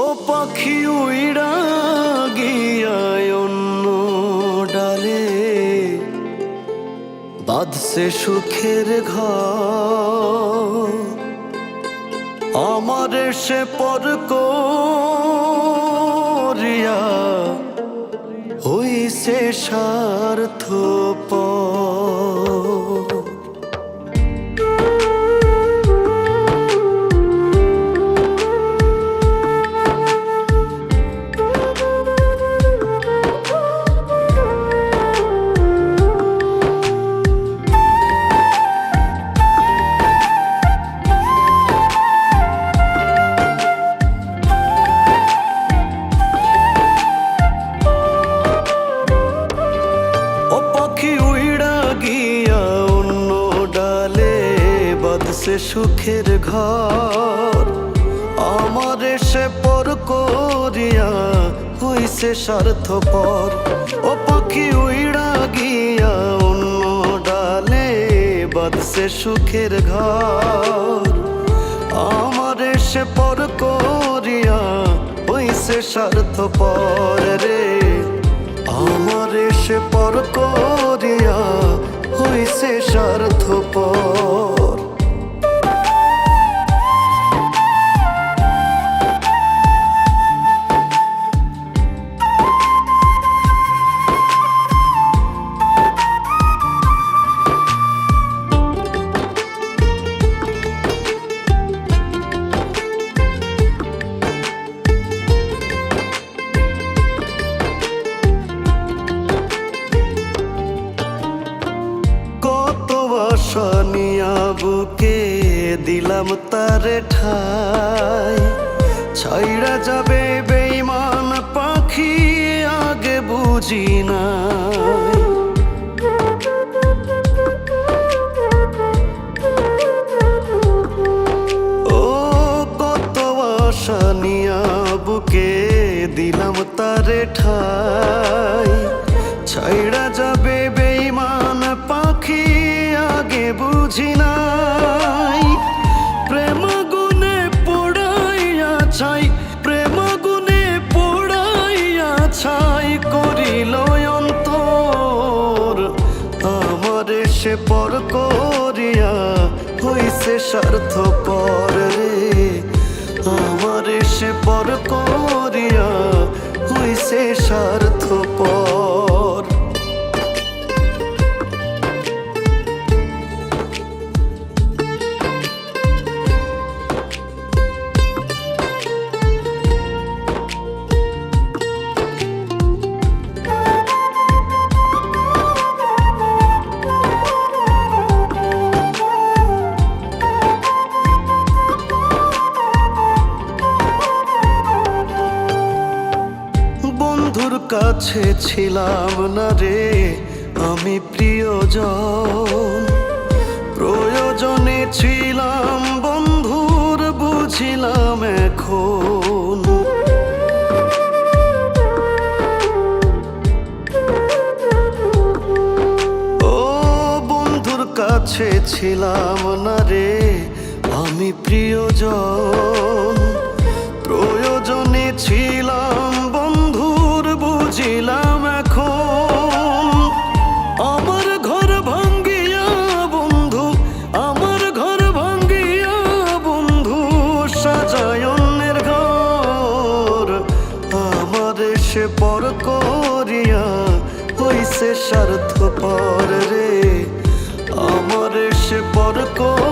ও পাখি উইড়া গিয়ায় অন্য ডালে। বাঁধছে সুখের ঘর। আমার সে পর করিয়া হইছে স্বার্থ বাঁধছে সুখের ঘর। আমার সে পর করিয়া হইছে স্বার্থপর। ও পাখি উইড়া গিয়া অন্য ডালে বাঁধছে সুখের ঘর। আমার সে পর করিয়া হইছে স্বার্থপর রে। আমার সে পর করিয়া হইছে স্বার্থপর। আশা নিয়া বুকে দিলাম তারে ঠাই। ছাইড়া যাবে বেইমান পাখি, আগে বুঝি নাই ও কত আশা বুকে দিলাম তারে ঠাই। স্বার্থ পর আমার সে পর করিয়া হইছে স্বার্থ পর। কাছে ছিলাম না রে, আমি প্রিয়জন। প্রয়োজনে ছিলাম বন্ধুর, বুঝিলাম এখন। ও বন্ধুর কাছে ছিলাম না রে, আমি প্রিয়জন। প্রয়োজনে ছিলাম সে পর করিয়া হইছে স্বার্থ পর রে। আমার সে পর করিয়া